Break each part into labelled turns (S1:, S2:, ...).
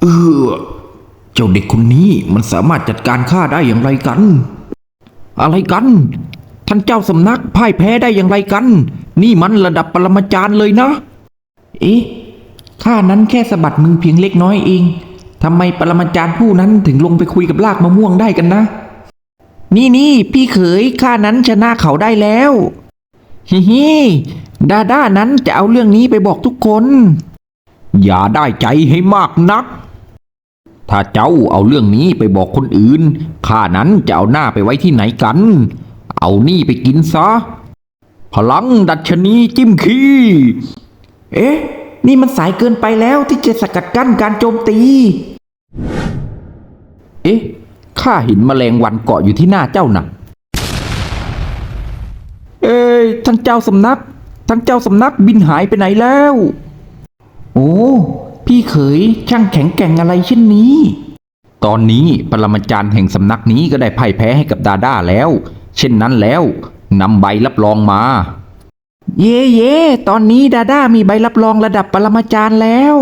S1: เออ เจ้าเด็กคนนี้มันสามารถจัดการข้าได้อย่างไรกัน อะไรกัน ท่านเจ้าสำนักพ่ายแพ้ได้อย่างไรกัน นี่มันระดับปรมาจารย์เลยนะ เอ๊ะข้านั้นแค่สะบัดมือเพียงเล็กน้อยเองทำไมปรมาจารย์ผู้นั้นถึงลงไปคุยกับลากมะม่วงได้กันนะ นี่นี่พี่เขยข้านั้นชนะเขาได้แล้วฮิฮิดาด้านั้นจะเอาเรื่องนี้ไปบอกทุกคน อย่าได้ใจให้มากนัก ถ้าเจ้าเอาเรื่องนี้ไปบอกคนอื่น ข้านั้นจะเอาหน้าไปไว้ที่ไหนกัน เอานี่ไปกินซะ พลังดัชนีจิ้มขี้ เอ๊ะ นี่มันสายเกินไปแล้วที่จะสกัดกั้นการโจมตี เอ๊ะ ข้าเห็นแมลงวันเกาะอยู่ที่หน้าเจ้าน่ะเอ้ยท่านเจ้าสำนักท่านเจ้าสำนักบินหายไปไหนแล้ว โอ้ พี่เขยช่างแข็งแกร่งอะไรเช่นนี้ ตอนนี้ปรมาจารย์แห่งสำนักนี้ก็ได้พ่ายแพ้ให้กับดาด้าแล้ว เช่นนั้นแล้วนำใบรับรองมา เย่เย่ตอนนี้ดาด้ามีใบรับรองระดับปรมาจารย์แล้ว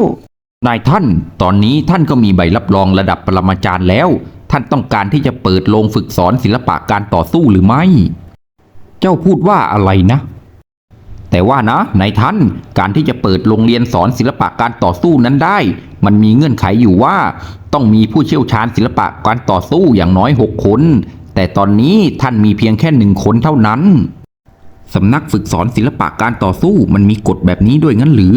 S1: นายท่าน ตอนนี้ท่านก็มีใบรับรองระดับปรมาจารย์แล้ว ท่านต้องการที่จะเปิดโรงฝึกสอนศิลปะการต่อสู้หรือไม่ เจ้าพูดว่าอะไรนะ แต่ว่านะนายท่านการที่จะเปิดโรงเรียนสอนศิลปะการต่อสู้นั้นได้ มันมีเงื่อนไขอยู่ว่า ต้องมีผู้เชี่ยวชาญศิลปะการต่อสู้อย่างน้อยหกคน แต่ตอนนี้ท่านมีเพียงแค่หนึ่งคนเท่านั้นสำนักฝึกสอนศิลปะการต่อสู้มันมีกฎแบบนี้ด้วยงั้นหรือ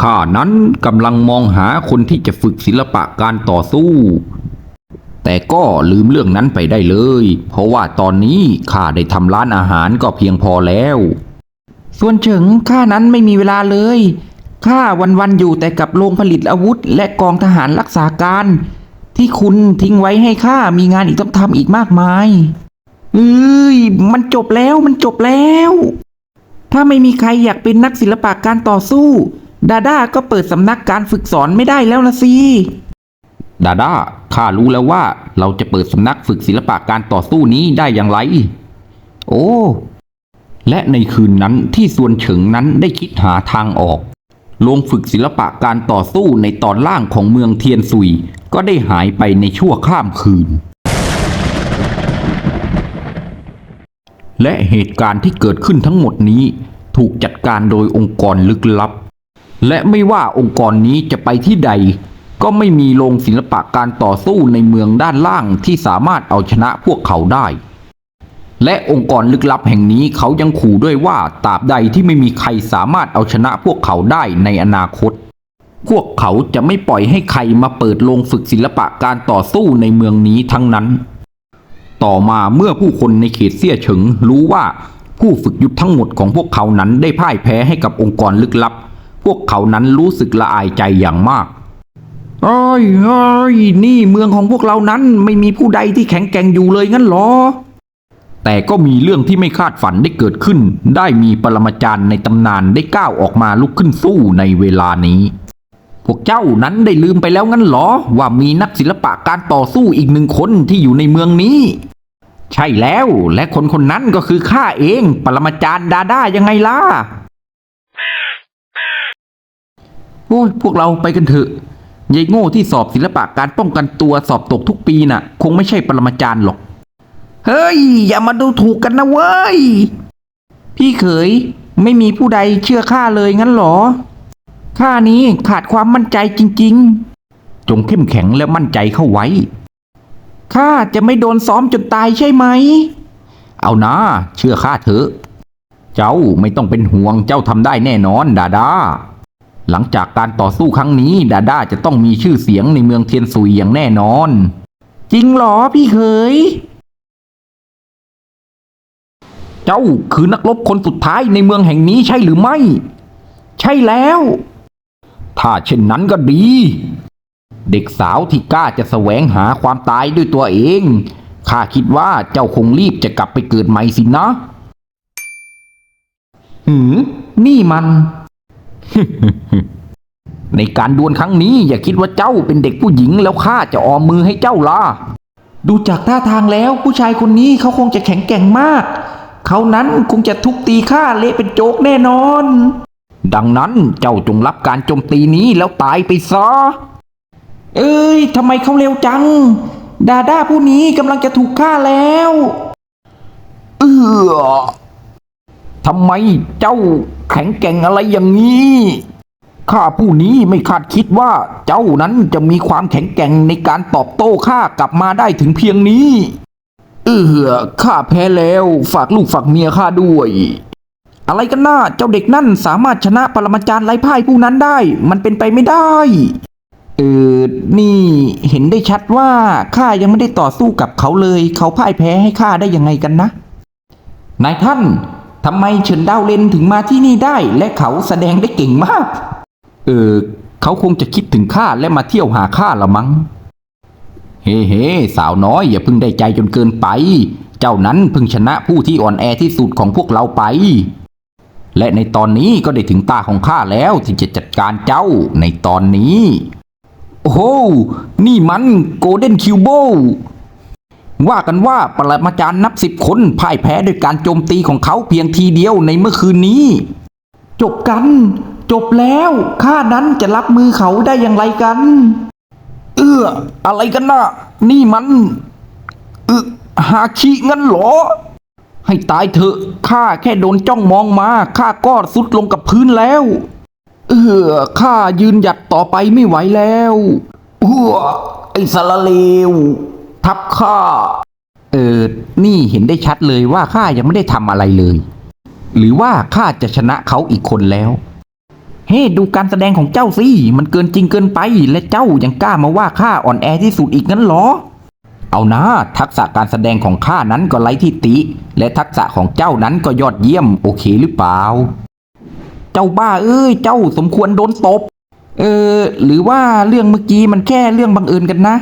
S1: ข้านั้นกำลังมองหาคนที่จะฝึกศิลปะการต่อสู้ แต่ก็ลืมเรื่องนั้นไปได้เลย เพราะว่าตอนนี้ข้าได้ทำร้านอาหารก็เพียงพอแล้ว ส่วนเฉิงข้านั้นไม่มีเวลาเลยข้าวันๆอยู่แต่กับโรงผลิตอาวุธ และกองทหารรักษาการ ที่คุณทิ้งไว้ให้ข้ามีงานอีกต้องทำอีกมากมายเอ้ยมันจบแล้วมันจบแล้ว ถ้าไม่มีใครอยากเป็นนักศิลปะการต่อสู้ ดาด้าก็เปิดสำนักการฝึกสอนไม่ได้แล้วละสิดาด้าข้ารู้แล้วว่าเราจะเปิดสำนักฝึกศิลปะการต่อสู้นี้ได้อย่างไร โอ้ และในคืนนั้นที่ส่วนเฉิงนั้นได้คิดหาทางออกโรงฝึกศิลปะการต่อสู้ในตอนล่างของเมืองเทียนซุย ก็ได้หายไปในชั่วข้ามคืน และเหตุการณ์ที่เกิดขึ้นทั้งหมดนี้ ถูกจัดการโดยองค์กรลึกลับ และไม่ว่าองค์กรนี้จะไปที่ใด ก็ไม่มีโรงศิลปะการต่อสู้ในเมืองด้านล่างที่สามารถเอาชนะพวกเขาได้ และองค์กรลึกลับแห่งนี้เขายังขู่ด้วยว่าตราบใดที่ไม่มีใครสามารถเอาชนะพวกเขาได้ในอนาคต พวกเขาจะไม่ปล่อยให้ใครมาเปิดโรงฝึกศิลปะการต่อสู้ในเมืองนี้ทั้งนั้น ต่อมาเมื่อผู้คนในเขตเซี่ยเฉิงรู้ว่าผู้ฝึกยุทธทั้งหมดของพวกเขานั้นได้พ่ายแพ้ให้กับองค์กรลึกลับ พวกเขานั้นรู้สึกละอายใจอย่างมากเอ้ยอ้ยนี่เมืองของพวกเรานั้นไม่มีผู้ใดที่แข็งแกร่งอยู่เลยงั้นหรอ แต่ก็มีเรื่องที่ไม่คาดฝันได้เกิดขึ้น ได้มีปรมาจารย์ในตำนานได้ก้าวออกมาลุกขึ้นสู้ในเวลานี้ พวกเจ้านั้นได้ลืมไปแล้วงั้นเหรอ ว่ามีนักศิลปะการต่อสู้อีกหนึ่งคนที่อยู่ในเมืองนี้ ใช่แล้วและคนคนนั้นก็คือข้าเอง ปรมาจารย์ดาด้ายังไงล่ะโอ้ยพวกเราไปกันเถอะยายโง่ที่สอบศิลปะการป้องกันตัวสอบตกทุกปีน่ะ คงไม่ใช่ปรมาจารย์หรอก เฮ้ย อย่ามาดูถูกกันนะเว้ย พี่เขย ไม่มีผู้ใดเชื่อข้าเลยงั้นเหรอ ข้านี้ขาดความมั่นใจจริง ๆ จงเข้มแข็งและมั่นใจเข้าไว้ ข้าจะไม่โดนซ้อมจนตายใช่ไหม เอานะ เชื่อข้าเถอะ เจ้าไม่ต้องเป็นห่วงเจ้าทำได้แน่นอนดาดาหลังจากการต่อสู้ครั้งนี้ ดาด้าจะต้องมีชื่อเสียงในเมืองเทียนซุยอย่างแน่นอน จริงเหรอพี่เขย เจ้าคือนักรบคนสุดท้ายในเมืองแห่งนี้ใช่หรือไม่ ใช่แล้ว ถ้าเช่นนั้นก็ดี เด็กสาวที่กล้าจะแสวงหาความตายด้วยตัวเองข้าคิดว่าเจ้าคงรีบจะกลับไปเกิดใหม่สินะ หืม นี่มัน ในการดวลครั้งนี้อย่าคิดว่าเจ้าเป็นเด็กผู้หญิงแล้วข้าจะออมมือให้เจ้าล่ะ ดูจากท่าทางแล้วผู้ชายคนนี้เขาคงจะแข็งแกร่งมาก เขานั้นคงจะทุบตีข้าเละเป็นโจกแน่นอน ดังนั้นเจ้าจงรับการโจมตีนี้แล้วตายไปซะ เอ้ยทำไมเขาเร็วจัง ดาด้าผู้นี้กำลังจะถูกฆ่าแล้ว เออทำไมเจ้าแข็งแกร่งอะไรอย่างนี้ข้าผู้นี้ไม่คาดคิดว่าเจ้านั้นจะมีความแข็งแกร่งในการตอบโต้ข้ากลับมาได้ถึงเพียงนี้ เออข้าแพ้แล้ว ฝากลูกฝากเมียข้าด้วย อะไรกันน่าเจ้าเด็กนั่นสามารถชนะปรมาจารย์ไร้พ่ายผู้นั้นได้ มันเป็นไปไม่ได้ เออ นี่เห็นได้ชัดว่าข้ายังไม่ได้ต่อสู้กับเขาเลย เขาพ่ายแพ้ให้ข้าได้ยังไงกันนะ นายท่านทำไมเฉินดาวเลนถึงมาที่นี่ได้ และเขาแสดงได้เก่งมาก เออ เขาคงจะคิดถึงข้าและมาเที่ยวหาข้าละมั้ง เฮ้เฮสาวน้อยอย่าพิ่งได้ใจจนเกินไป เจ้านั้นพิ่งชนะผู้ที่อ่อนแอที่สุดของพวกเราไป และในตอนนี้ก็ได้ถึงตาของข้าแล้วที่จะจัดการเจ้าในตอนนี้ โอ้โหนี่มันโกลเด้นคิวโบว่ากันว่าปรมาจารย์นับสิบคนพ่ายแพ้ด้วยการโจมตีของเขาเพียงทีเดียวในเมื่อคืนนี้ จบกัน จบแล้วข้านั้นจะรับมือเขาได้อย่างไรกัน เอื้ออะไรกันนะนี่มันเออฮาคิงั้นเหรอ ให้ตายเถอะข้าแค่โดนจ้องมองมาข้าก็สุดลงกับพื้นแล้ว เออข้ายืนหยัดต่อไปไม่ไหวแล้วอ้วไอ้สารเลว ทับข้า เออ นี่เห็นได้ชัดเลยว่าข้ายังไม่ได้ทำอะไรเลย หรือว่าข้าจะชนะเขาอีกคนแล้ว เฮ้ดูการแสดงของเจ้าสิ มันเกินจริงเกินไป และเจ้ายังกล้ามาว่าข้าอ่อนแอที่สุดอีกงั้นเหรอ เอานะ ทักษะการแสดงของข้านั้นก็ไร้ที่ติและทักษะของเจ้านั้นก็ยอดเยี่ยม โอเคหรือเปล่า เจ้าบ้าเอ้ย เจ้าสมควรโดนตบ เออ หรือว่าเรื่องเมื่อกี้มันแค่เรื่องบังเอิญกันนะ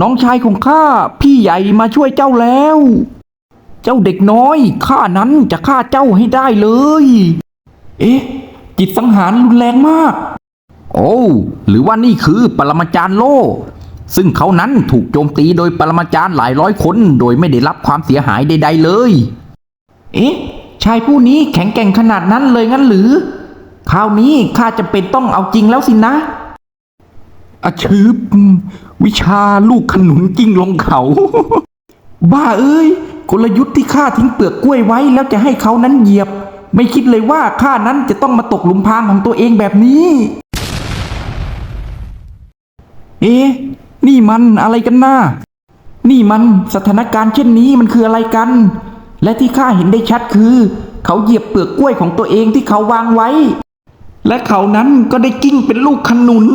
S1: น้องชายของข้าพี่ใหญ่มาช่วยเจ้าแล้ว เจ้าเด็กน้อยข้านั้นจะฆ่าเจ้าให้ได้เลย เอ๊ะ จิตสังหารรุนแรงมาก โอ้หรือว่านี่คือปรมาจารย์โล ซึ่งเขานั้นถูกโจมตีโดยปรมาจารย์หลายร้อยคน โดยไม่ได้รับความเสียหายใด ๆ เลย เอ๊ะ ชายผู้นี้แข็งแกร่งขนาดนั้นเลยงั้นหรือ คราวนี้ข้าจะเป็นต้องเอาจริงแล้วสินะอาชืบวิชาลูกขนุนกิ้งลงเขา บ้าเอ้ยกลยุทธ์ที่ข้าทิ้งเปลือกกล้วยไว้แล้วจะให้เขานั้นเหยียบ ไม่คิดเลยว่าข้านั้นจะต้องมาตกหลุมพรางของตัวเองแบบนี้ เอ๊ะ นี่มันอะไรกันน่านี่มันสถานการณ์เช่นนี้มันคืออะไรกัน และที่ข้าเห็นได้ชัดคือ เขาเหยียบเปลือกกล้วยของตัวเองที่เขาวางไว้ และเขานั้นก็ได้กิ้งเป็นลูกขนุน